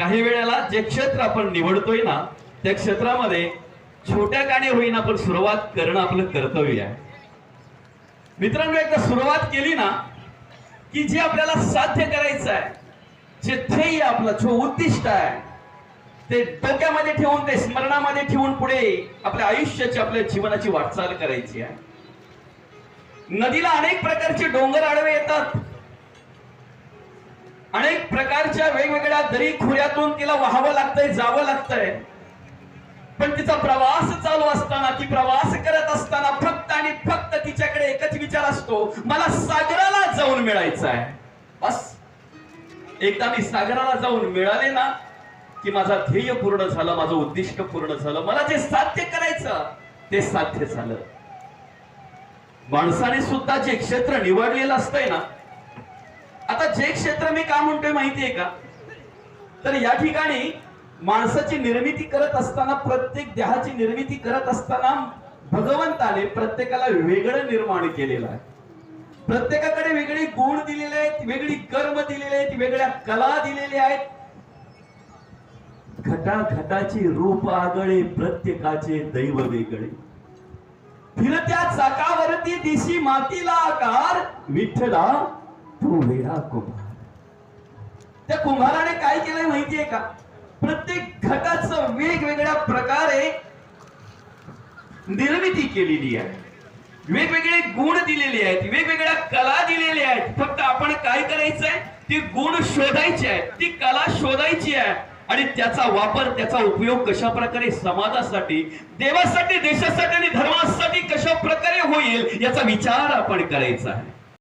काही वेळेला जे क्षेत्र आपण निवडतोय ना त्या क्षेत्रामध्ये छोट्या काने होईना आपण सुरुवात करणं आपलं कर्तव्य आहे. मित्रांनो एकदा सुरुवात केली ना की जे आपल्याला साध्य करायचं आहे जे ध्येय आपलं जो उद्दिष्ट आहे ते डोक्यामध्ये ठेवून ते स्मरणामध्ये ठेवून पुढे आपल्या आयुष्याची आपल्या जीवनाची वाटचाल करायची आहे. नदीला अनेक प्रकारचे डोंगर अनेक प्रकारच्या वेगवेगळ्या दरी खोऱ्यातून तिला व्हावं लागतंय जावं लागतंय. पण तिचा प्रवास चालू असताना ती प्रवास करत असताना फक्त आणि फक्त तिच्याकडे एकच विचार असतो मला सागराला जाऊन मिळायचं आहे बस. एकदा मी सागराला जाऊन मिळाले ना की माझा ध्येय पूर्ण झालं माझं उद्दिष्ट पूर्ण झालं मला जे साध्य करायचं ते साध्य झालं. माणसाने सुद्धा जे क्षेत्र निवडलेलं असतंय ना आता जे क्षेत्र मी का म्हणतोय माहितीये का? तर या ठिकाणी माणसाची निर्मिती करत असताना प्रत्येक देहाची निर्मिती करत असताना भगवंताने प्रत्येकाला वेगळं निर्माण केलेलं आहे. प्रत्येकाकडे वेगळे गुण दिलेले आहेत वेगळी कर्म दिलेले आहेत वेगळ्या कला दिलेल्या आहेत. घटाघटाचे रूप आगळे प्रत्येकाचे दैव वेगळे. फिरत्या चाकावरती दिशी मातीला आकार विठ्ठला त्या कुंभाराने काय केलंय माहितीये का? प्रत्येक घटाचं वेगवेगळ्या प्रकारे निर्मिती केलेली आहे. वेगवेगळे गुण दिलेले आहेत वेगवेगळ्या कला दिलेल्या आहेत. फक्त आपण काय करायचंय? ती गुण शोधायची आहे ती कला शोधायची आहे. आणि त्याचा वापर त्याचा उपयोग कशा प्रकारे समाजासाठी देवासाठी देशासाठी आणि धर्मासाठी कशा प्रकारे होईल याचा विचार आपण करायचा आहे.